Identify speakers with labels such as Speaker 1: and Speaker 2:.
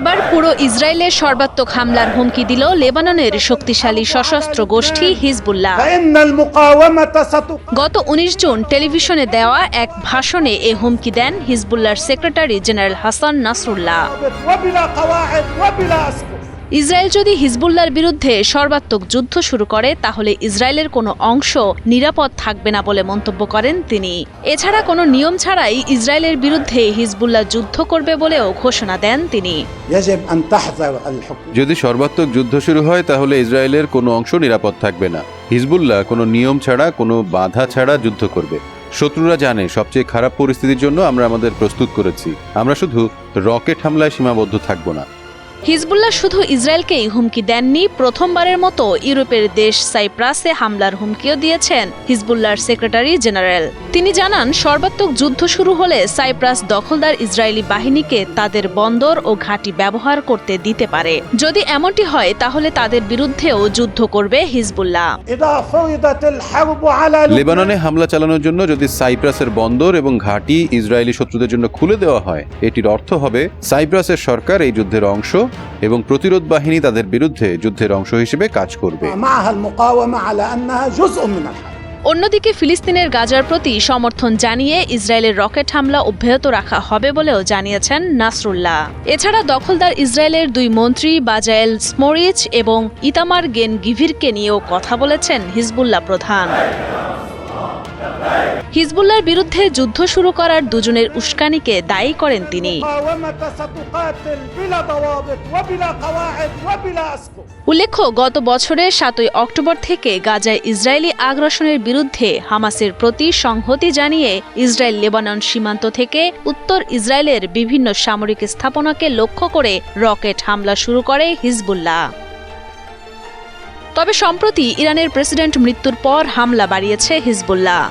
Speaker 1: এবার পুরো ইসরায়েলের সর্বাত্মক হামলার হুমকি দিল লেবাননের শক্তিশালী সশস্ত্র গোষ্ঠী হিজবুল্লাহ। গত উনিশ জুন টেলিভিশনে দেওয়া এক ভাষণে এ হুমকি দেন হিজবুল্লাহর secretary general Hasan Nasrallah. Israel যদি হিজবুল্লার বিরুদ্ধে সর্বাত্মক যুদ্ধ শুরু করে তাহলে ইসরায়েলের কোনো অংশ নিরাপদ থাকবে না বলে মন্তব্য করেন তিনি। এছাড়া কোনো নিয়ম ছাড়াই ইসরায়েলের বিরুদ্ধে হিজবুল্লাহ যুদ্ধ করবে বলেও ঘোষণা দেন তিনি।
Speaker 2: যদি সর্বাত্মক যুদ্ধ শুরু হয় তাহলে ইসরায়েলের কোনো অংশ নিরাপদ থাকবে না। হিজবুল্লাহ কোনো নিয়ম ছাড়া কোনো বাধা ছাড়া যুদ্ধ করবে। শত্রুরা জানে সবচেয়ে খারাপ পরিস্থিতির জন্য আমরা আমাদের প্রস্তুত করেছি। আমরা শুধু রকেট হামলায় সীমাবদ্ধ থাকব না।
Speaker 1: হিজবুল্লাহ শুধু ইসরায়েলকেই হুমকি দেননি প্রথমবারের মতো ইউরোপের দেশ সাইপ্রাসে হামলার হুমকিও দিয়েছেন হিজবুল্লাহর সেক্রেটারি জেনারেল। তিনি জানান সর্বাত্মক যুদ্ধ শুরু হলে সাইপ্রাস দখলদার ইসরায়েলি বাহিনীকে তাদের বন্দর ও ঘাঁটি ব্যবহার করতে দিতে পারে। যদি এমনটি হয় তাহলে তাদের বিরুদ্ধেও যুদ্ধ করবে হিজবুল্লাহ।
Speaker 2: লেবাননে হামলা চালানোর জন্য যদি সাইপ্রাসের বন্দর এবং ঘাঁটি ইসরায়েলি শত্রুদের জন্য খুলে দেওয়া হয় এটির অর্থ হবে সাইপ্রাসের সরকার এই যুদ্ধের অংশ এবং প্রতিরোধ বাহিনী তাদের বিরুদ্ধে যুদ্ধের অংশ হিসেবে কাজ করবে।
Speaker 1: অন্যদিকে ফিলিস্তিনের গাজার প্রতি সমর্থন জানিয়ে ইসরায়েলের রকেট হামলা অব্যাহত রাখা হবে বলেও জানিয়েছেন নাসরুল্লাহ। এছাড়া দখলদার ইসরায়েলের দুই মন্ত্রী বাজায়েল স্মরিচ এবং ইতামার গেন গিভিরকে নিয়েও কথা বলেছেন হিজবুল্লাহ প্রধান। হিজবুল্লার বিরুদ্ধে যুদ্ধ শুরু করার দুজনের উস্কানিকে দায়ী করেন তিনি। উল্লেখ্য, গত বছরের সাতই অক্টোবর থেকে গাজায় ইসরায়েলি আগ্রাসনের বিরুদ্ধে হামাসের প্রতি সংহতি জানিয়ে ইসরায়েল লেবানন সীমান্ত থেকে উত্তর ইসরায়েলের বিভিন্ন সামরিক স্থাপনাকে লক্ষ্য করে রকেট হামলা শুরু করে হিজবুল্লাহ। তবে সম্প্রতি ইরানের প্রেসিডেন্ট মৃত্যুর পর হামলা বাড়িয়েছে হিজবুল্লাহ।